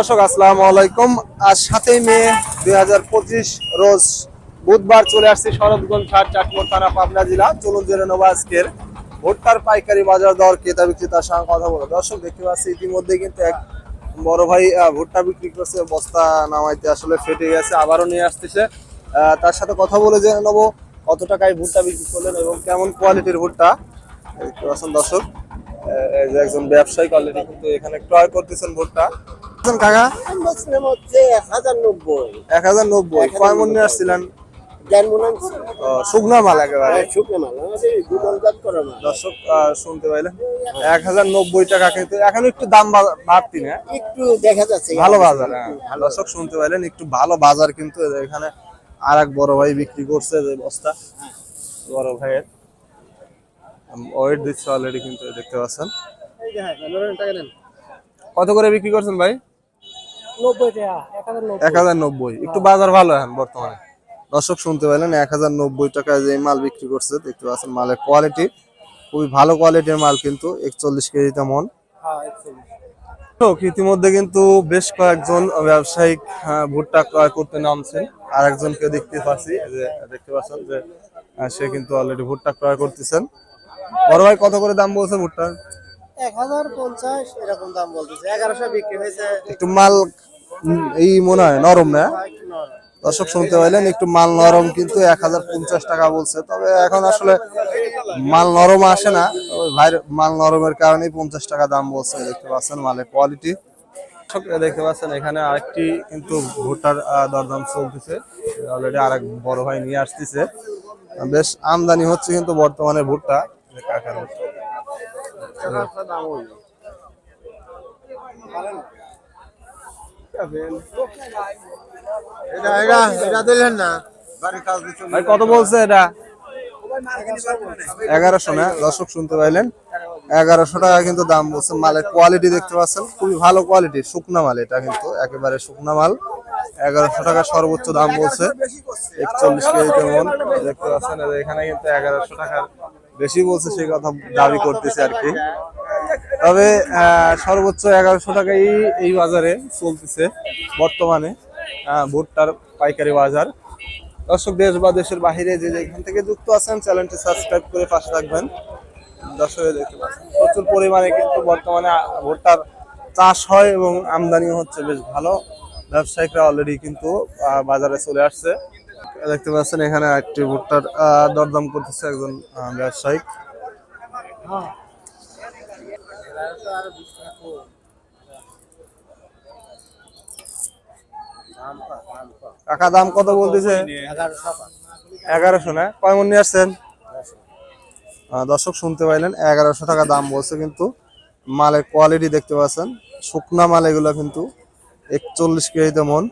দর্শক, আসসালামু আলাইকুম। আজ সাতই মে দুই হাজার পঁচিশ রোজ বুধবার চলে আসছি শরৎগঞ্জ হাট চাটমোড় থানা, পাবনা জেলা। চলুন জেনে নেব আজকের ভুট্টার পাইকারি বাজার দর, ক্রেতা বিক্রেতার সঙ্গে কথা বলো দর্শক, দেখতে পাচ্ছি ইতিমধ্যে কিন্তু এক বড় ভাই ভুট্টা বিক্রি করছে, বস্তা নামাইতে আসলে ফেটে গেছে, আবারও নিয়ে আসতেছে। তার সাথে কথা বলে জেনে নেব কত টাকায় ভুট্টা বিক্রি করলেন এবং কেমন কোয়ালিটির ভুট্টা। দেখতে পাচ্ছেন দর্শক একজন ব্যবসায়ী অলরেডি কিন্তু এখানে ক্রয় করতেছেন ভুট্টা। কাকা? হচ্ছে এক হাজার নব্বই। এক হাজার নব্বই। কয় মন নিয়ে আসছিলেন শুকনা মাল একেবারে। হ্যাঁ, দর্শক শুনতে পাইলেন। এক হাজার নব্বই টাকা কিন্তু এখন একটু দাম বাড়তি না। একটু দেখা যাচ্ছে। ভালো বাজার হ্যাঁ। দর্শক শুনতে পাইলেন একটু ভালো বাজার কিন্তু এখানে আর এক বড় ভাই বিক্রি করছে যে বস্তা। বড় ভাইয়ের। ওয়েট দিচ্ছে অলরেডি কিন্তু দেখতে পাচ্ছেন। কত করে বিক্রি করছেন ভাই? এক হাজার নব্বই। একটু বাজার ভালো এখন বর্তমানে। দর্শক শুনতে পেলেন এক হাজার নব্বই টাকায় যে মাল বিক্রি করছে দেখতে পাচ্ছেন মালের কোয়ালিটি খুবই ভালো কোয়ালিটির মাল কিন্তু একচল্লিশ কেজিতে মন। হ্যাঁ ইতিমধ্যে কিন্তু বেশ কয়েকজন ব্যবসায়িক ভুট্টা ক্রয় করতে নামছেন। আর একজনকে দেখতে পাচ্ছি যে দেখতে পাচ্ছেন যে সে কিন্তু অলরেডি ভুট্টা ক্রয় করতেছেন। বড় ভাই কত করে দাম বলছে ভুট্টার? এক হাজার পঞ্চাশ এরকম দাম বলতেছে। এগারোশো বিক্রি হয়েছে। একটু মাল এই মনে হয়, নরম না? দর্শক শুনতে পাইলেন, একটু মাল নরম কিন্তু এক হাজার পঞ্চাশ টাকা বলছে। তবে এখন আসলে মাল নরম আসে না। ভাইয়ের মাল নরমের কারণেই পঞ্চাশ টাকা দাম বলছে, দেখতে পাচ্ছেন মালের কোয়ালিটি দেখতে পাচ্ছেন, এখানে আরেকটি কিন্তু ভুট্টার দরদাম চলতেছে। অলরেডি আরেক বড় ভাই নিয়ে আসতেছে। বেশ আমদানি হচ্ছে কিন্তু বর্তমানে ভুট্টা। কাকার ভুট্টা। কত বলছে এটা? এগারোশো না? দর্শক শুনতে পাইলেন। এগারোশো টাকা কিন্তু দাম বলছে। মালের কোয়ালিটি দেখতে পাচ্ছেন। খুবই ভালো কোয়ালিটি শুকনা মাল এটা কিন্তু, একেবারে শুকনা মাল। এগারোশো টাকা সর্বোচ্চ দাম বলছে। একচল্লিশ কেজিতে মন দেখতে পাচ্ছেন। এখানে কিন্তু এগারোশো টাকার বেশি বলছে, সেই কথা দাবি করতেছে আর কি। তবে সর্বোচ্চ এগারোশো টাকাই এই বাজারে চলতেছে বর্তমানে ভুট্টার পাইকারি বাজার। দর্শক, দেশ বা দেশের বাইরে যে যেখান থেকে যুক্ত আছেন, চ্যানেলটি সাবস্ক্রাইব করে পাশে থাকবেন। দর্শকে দেখতে পাচ্ছেন, প্রচুর পরিমাণে কিন্তু বর্তমানে ভুট্টার চাষ হয় এবং আমদানিও হচ্ছে বেশ ভালো। ব্যবসায়িকরা অলরেডি কিন্তু বাজারে চলে আসছে। দেখতে পাচ্ছেন, এখানে একটি ভুট্টার দরদাম করতেছে একজন ব্যবসায়িক। কাকা, দাম কত বলতেছে? এগারোশো না? কয় মন নিয়ে আসছেন? দর্শক শুনতে পাইলেন, এগারোশো টাকা দাম বলছে কিন্তু মালের কোয়ালিটি দেখতে পাচ্ছেন। শুকনা মাল এগুলো কিন্তু একচল্লিশ কেজিতে মন।